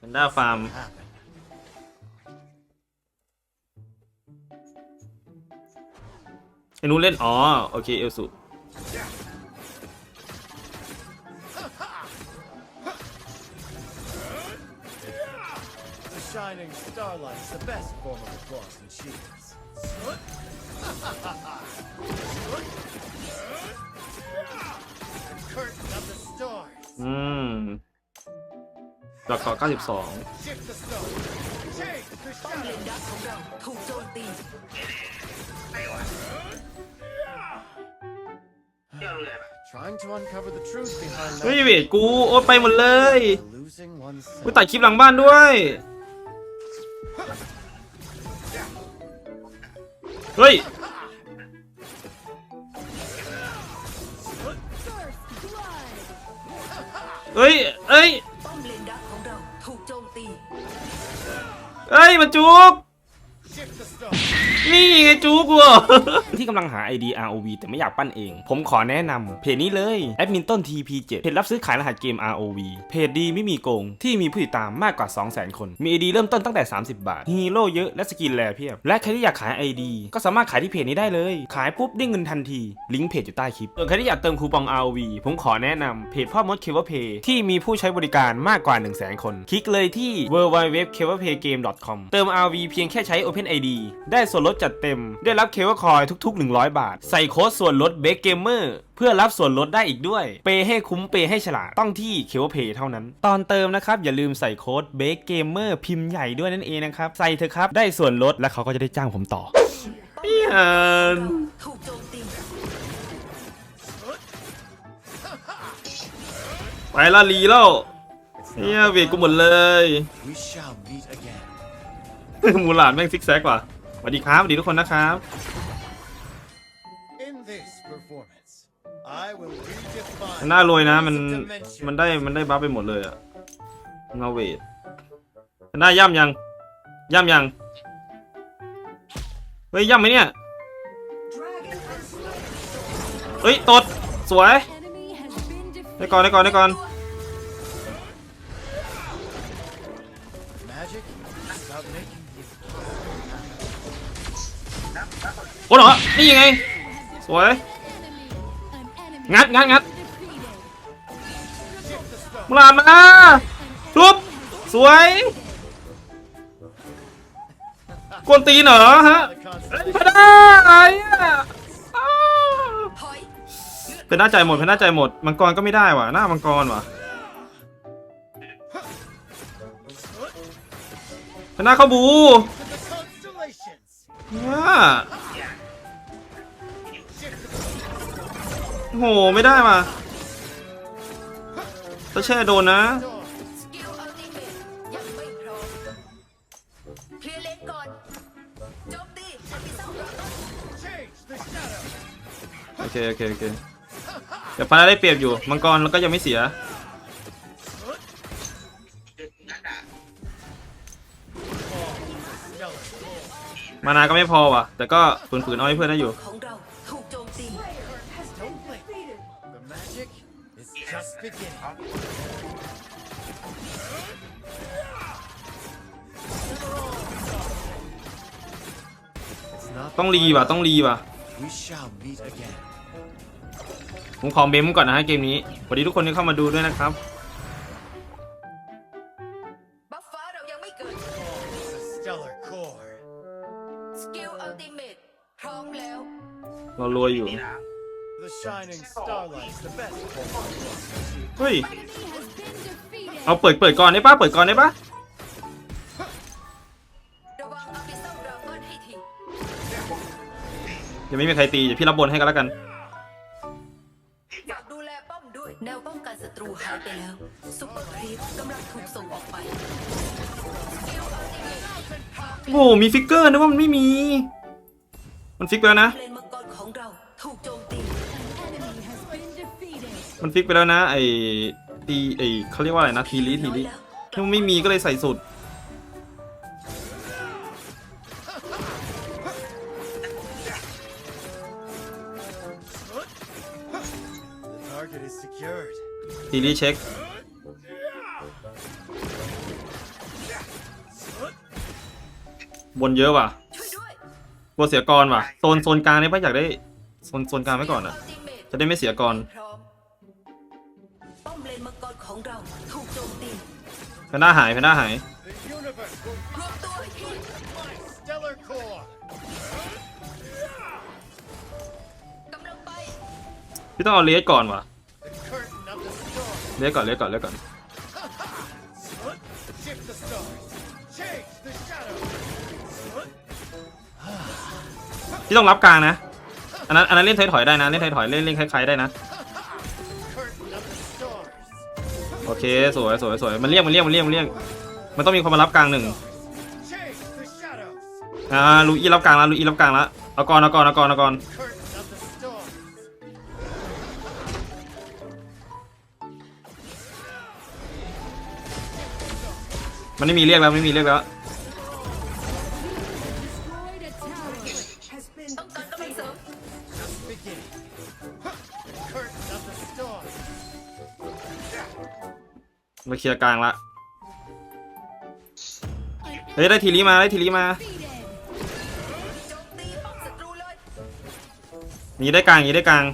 แพนด้าฟาร์ม happen. ไอ้นู้นเล่น อ๋อ โอเค เอลสุ The shining ดอกเกาะ92 Shift the stars. Change the ป้อมเล shadow. นดักของเราถูกโจมตี Trying to uncover the truth behind เฮ้ย that. เวทกูโอ้ไปหมดเลย Losing one's กูตัดคลิปหลังบ้านด้วยเฮ้ยเฮ้ยเอ้ย เอ้ย มันจุก Shift the stars. นี่ไงจูกูที่กำลังหา ID ROV แต่ไม่อยากปั้นเอง ผมขอแนะนำเพจนี้เลยแอดมินต้น TP7 เพจรับซื้อขายรหัสเกม ROV เพจดีไม่มีโกง ที่มีผู้ติดตามมากกว่า 200,000 คน มี ID เริ่มต้นตั้งแต่ 30 บาท ฮีโร่เยอะและสกินแรเพียบ และใครที่อยากขาย ID ก็สามารถขายที่เพจนี้ได้เลย ขายปุ๊บได้เงินทันที ลิงก์เพจอยู่ใต้คลิปส่วนใครที่อยากเติมคูปอง ROV ผมขอแนะนำเพจพ่อมดเคเบิลเพย์ที่มีผู้ใช้บริการมากกว่า 100,000 คน คลิกเลยที่ www.kevilpaygame.com เติม RV เพียงแค่ใช้ OpenID ได้ส่วนลดจัดเต็ม ได้รับเคเบิลคอยทุก ๆ 100 บาท ใส่โค้ดส่วนลดเบ k เกมเมอร์เพื่อรับส่วนลดได้อีกด้วย เปย์ให้คุ้มเปย์ให้ฉลาด ต้องที่เคเบิลเพย์เท่านั้น ตอนเติมนะครับ อย่าลืมใส่โค้ดเบ k เกมเมอร์พิมพ์ใหญ่ด้วยนั่นเองนะครับ ใส่เถอะครับ ได้ส่วนลดและเขาก็จะได้จ้างผมต่อป้อมเลนดักของเราถูกโจมตีไปละลีแล้วเนี่ยเวทกูหมดเลย We shall meet again. มูหลานแม่งซิกแซกว่ะ สวัสดีครับสวัสดีทุกคนนะครับ In this performance, I will redefine มันน่ารวยนะมัน the dimension มันได้มันได้บัฟไปหมดเลยอะเงาเวทมันได้ย่ำยัง ย่ำยัง เฮ้ยย่ำไหมเนี่ย เฮ้ยตด สวย Enemy has been ได้ defeated. ก่อนได้ก่อนได้ก่อน โอ้เหรอนี่ยังไง สวย งัดงัดงัดมลามาทุบสวยกวนตีนเหรอฮะเพะด้าอะไรอะเป็นหน้าใจหมดเป็นหน้าใจหมด มังกรก็ไม่ได้ว่ะ หน้ามังกรว่ะเป็นหน้าเข้าบู to the โอ้โหไม่ได้ว่ะตะแช่โดนนะ Dawn. สกิลอัลติเมทยังไม่พร้อมเคลียร์เลนก่อนโจมตีฉันมีเศร้าดราก้อน Change the shadow. โอเคโอเคโอเคเดี๋ยวพาราได้เปรียบอยู่ มังกรแล้วก็ยังไม่เสีย Stellar. มานาก็ไม่พอว่ะ แต่ก็ฝืนๆเอาให้เพื่อนได้อยู่ของเรา is just beginning. ต้องรีว่ะต้องรีว่ะ We shall meet again. ผมขอเมมก่อนนะฮะเกมนี้สวัสดีทุกคนที่เข้ามาดูด้วยนะครับ บัฟฟ้าเรายังไม่เกิด The stellar core. สกิลอัลติเมทพร้อมแล้ว เรารวยอยู่ The shining starlight's the best form. เฮ้ย Enemy has been defeated. เอาเปิดเปิดก่อนได้ปะเปิดก่อนได้ปะระวังอัลติเซลดราก้อนให้ทียังไม่มีใครตีเดี๋ยวพี่รับบนให้กันแล้วกัน ฝากดูแลป้อมด้วย แนวป้องกันศัตรูหายไปแล้วซุปเปอร์ครีปกำลังถูกส่งออกไปสกิลอัลติเมทพร้อมโอ้โหมีฟิกเกอร์นะว่ามันไม่มี มันฟิกไปแล้วนะเพลน มันฟิกไปแล้วนะไอตีไอเขาเรียกว่าอะไรนะทีลีทีลีที่มันไม่มีก็เลยใส่สุดทีลีเช็คบนเยอะว่ะกลัวเสียกรว่ะโซนโซนกลางนี่ยป้าอยากได้โซนโซนกลางไว้ก่อนอะจะได้ไม่เสียกร แพนด้าหายแพนด้าหาย Stellar Core. กำลังไปพี่ต้องเอาเลสก่อนวะ The curtain of the storm. เลสก่อนเลสก่อนเลสก่อน Shift the stars. Change the shadows. พี่ต้องรับกลางนะ อันนั้นอันนั้นเล่นถอยถอยๆได้นะ เล่นถอยถอยๆเล่นเล่นคล้ายๆได้นะ เคสวยสวยสวยมันเรียกมันเรียกมันเรียกมันเรียกมันต้องมีคนมารับกลางหนึ่งอ่าลูอี้รับกลางแล้วลูอี้รับกลางแล้วเอาก่อนเอาก่อนเอาก่อนเอาก่อนมันไม่มีเรียกแล้วไม่มีเรียกแล้ว เคลียร์กลางละเฮ้ยได้ทีรีมาได้ทีรีมามีได้กลางมีได้กลาง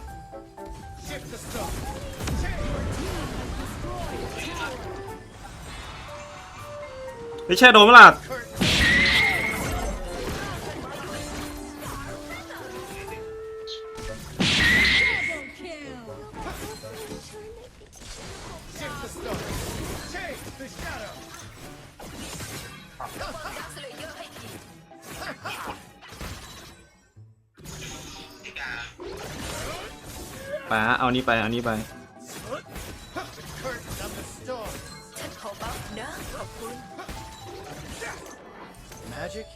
ไม่ใช่โดนเมื่อไปฮะเอานี้ไป เอานี้ไป The curtain of the storm. ฉันขอบัฟนะขอบคุณ Magic.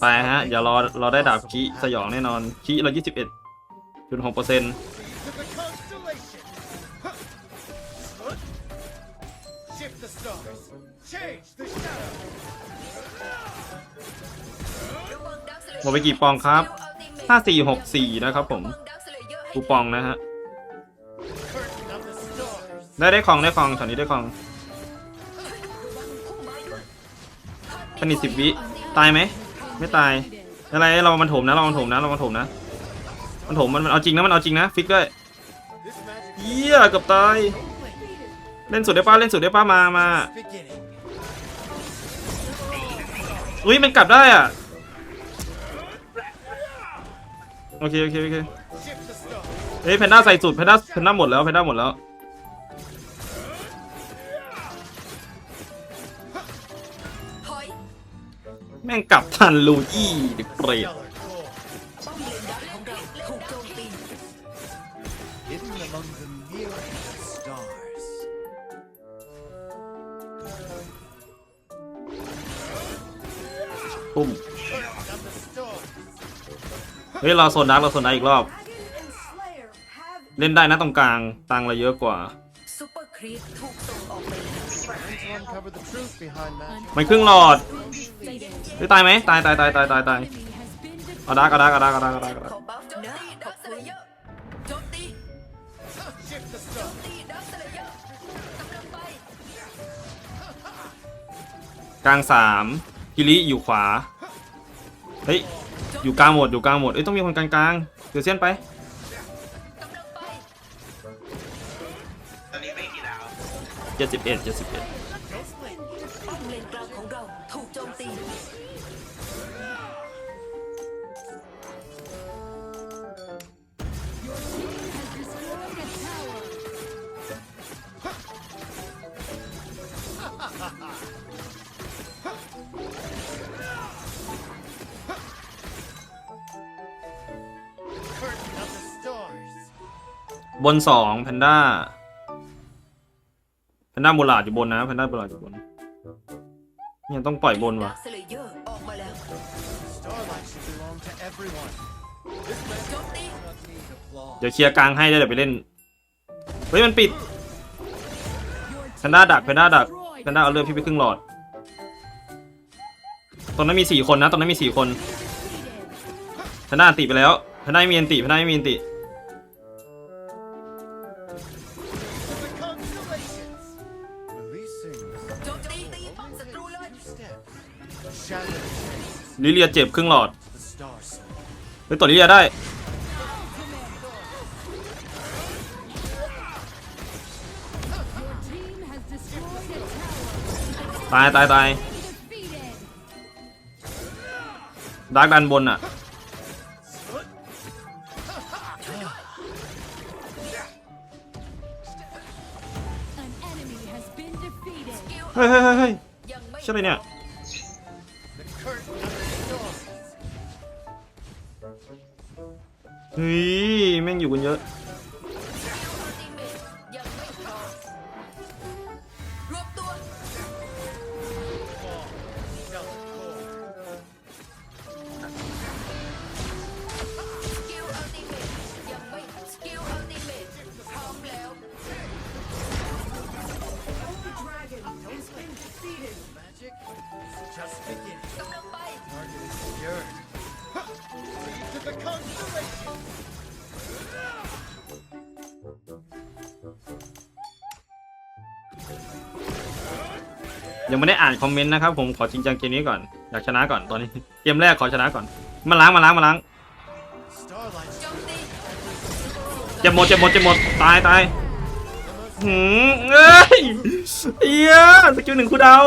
ไปฮะอย่ารอรอได้ดาบคีสยองแน่นอนคีเรา21จุดหกเปอร์เซ็นต์ To the constellation. Shift the stars. Change the shadow. หมดไปกี่ปองครับอัลติเมท5464 นะครับผม กูปองนะฮะ Curtain of the stars. ได้ได้ของได้ของแถวนี้ได้ของสนิทสิบวิ ตายไหม ไม่ตาย อะไรเรามันโถมนะเรามันโถมนะเรามันโถมนะ มันโถมมันมันเอาจริงนะมันเอาจริงนะ ฟิกด้วย This magic เยี่ยเกับตาย เล่นสุดได้ป้าเล่นสุดได้ป้ามามาอุ้ยมันกลับได้อะโอเคโอเคโอเคเฮ้ยแพนด้าใส่สุดแพนด้าแพนด้าหมดแล้วแพนด้าหมดแล้วแม่งกลับทันลูอี้เด็กเปรต ปุ้มเฮ้ยเราโซนดักเราโซนดักอีกรอบ เล่นได้นะตรงกลางตังเราเยอะกว่า มันครึ่งหลอดเฮ้ยตายไหมตายตายตายตายตายตายเอาดักเอาดักเอาดักเอาดักเอาดักเอาดักขอบัฟนะดักสเลเยอร์โจมตี Shift the stars. ตีดักเลเยอร์กกลางสาม กิริอยู่ขวา เฮ้ย อยู่กลางหมด อยู่กลางหมด เอ้ย ต้องมีคนกลางกลางๆเดี๋ยวเซียนไปกำลังไปเจ็ดสิบเอ็ดเจ็ดสิบเอ็ด บนสองแพนด้าแพนด้าบูลาดอยู่บนนะแพนด้าบูลาดอยู่บนยังต้องปล่อยบนวะเดี๋ยวเคลียร์กลางให้ได้เดี๋ยวไปเล่น เฮ้ยมันปิดแพนด้าดักแพนด้าดักแพนด้าเอาเลือดพี่ไปครึ่งหลอดตรงนั้นมีสี่คนนะตรงนั้นมีสี่คนแพนด้าติไปแล้ว พนายมีอันติพนายมีอันติลิเลียเจ็บครึ่งหลอดไฮ้ตัวลิเลียได้ตายตายตายดักดันบนอะ เฮ้ยเฮ้ยเฮ้ยเฮ้ยยังไม่ใช่ไหมเนี่ย ยังไม่ได้อ่านคอมเมนต์นะครับผมขอจริงจังเกมนี้ก่อนอยากชนะก่อนตอนนี้เกมแรกขอชนะก่อนมาล้างมาล้างมาล้างจมตีเจ็บหมดเจ็บหมดเจ็บหมดตายตายหืมเอ้ยเอียสกิลหนึ่งคู่ดาว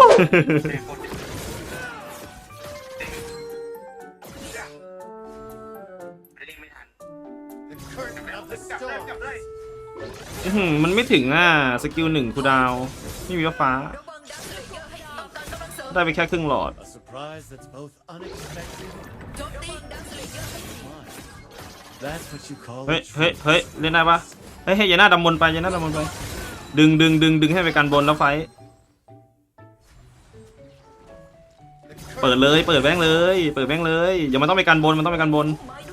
มันไม่ถึงอะสกิลหนึ่งคู่ดาวไม่มีฟ้า ได้ไปแค่ครึ่งหลอด A surprise that's both unexpected โจมตีดักเลเยอร์ให้ที and fun. That's what you call เฮ้ย a เฮ้ย treat. เฮ้ย เล่นได้ปะเฮ้ยเฮ้ยอย่าหน้าดำบนไปอย่าหน้าดำบนไป ดึงดึงดึงดึงให้ไปกันบนแล้วไฟท์ The เปิด curtain เลย เปิดแบงค์เลย เปิดแบงค์เลย อย่ามันต้องไปกันบน มันต้องไปกันบนไ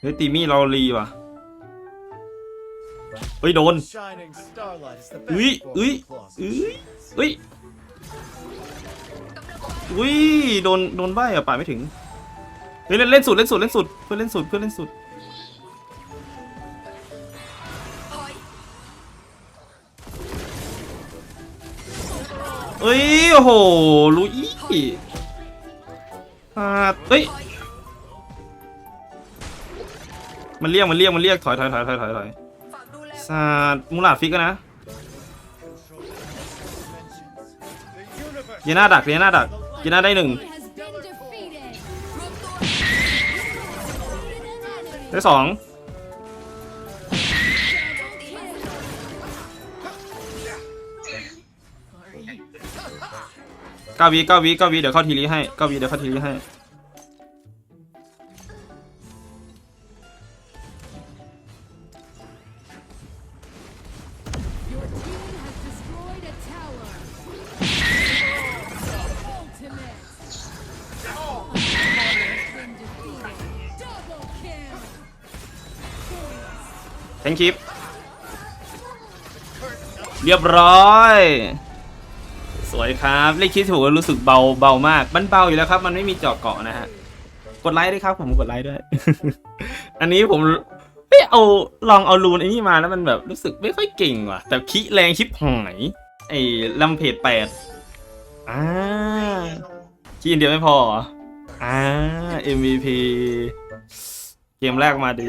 เฮ้ยตีมี่เรารีว่ะเฮ้ยโดนอุ้ยอุ้ยอุ้ยอุ้ยอุ้ยโดนโดนใบอะป่าไม่ถึงเฮ้ยเล่นเล่นสุดเล่นสุดเล่นสุดเพื่อนเล่นสุดเพื่อนเล่นสุดเอ้ยโอ้โหลุยอ่าเฮ้ย มันเรียกมันเรียกมันเรียกถอยถอยถอยถอยถอยถอยฝากดูแลซาดมูลาดฟิกนะเยน่าดักเยน่าดักเยน่าได้หนึ่งได้สองเก้าวิเก้าวิเก้าวิเดี๋ยวเข้าทีรีให้เก้าวิเดี๋ยวเข้าทีรีให้ เรียบร้อย สวยครับเลขคิดถูกรู้สึกเบาเบามาก มันเบาอยู่แล้วครับ มันไม่มีจาะเกาะนะฮะ กดไลค์ด้วยครับ ผมกดไลค์ด้วย อันนี้ผมไม่เอาลองเอารูนไอ้นี่มาแล้วมันแบบรู้สึกไม่ค่อยเก่งว่ะ แต่คิแรงชิปหายไอ้ลำเพจแปดอ่าคีอันเดียวไม่พอเหรออ่า MVP เกมแรกมาดี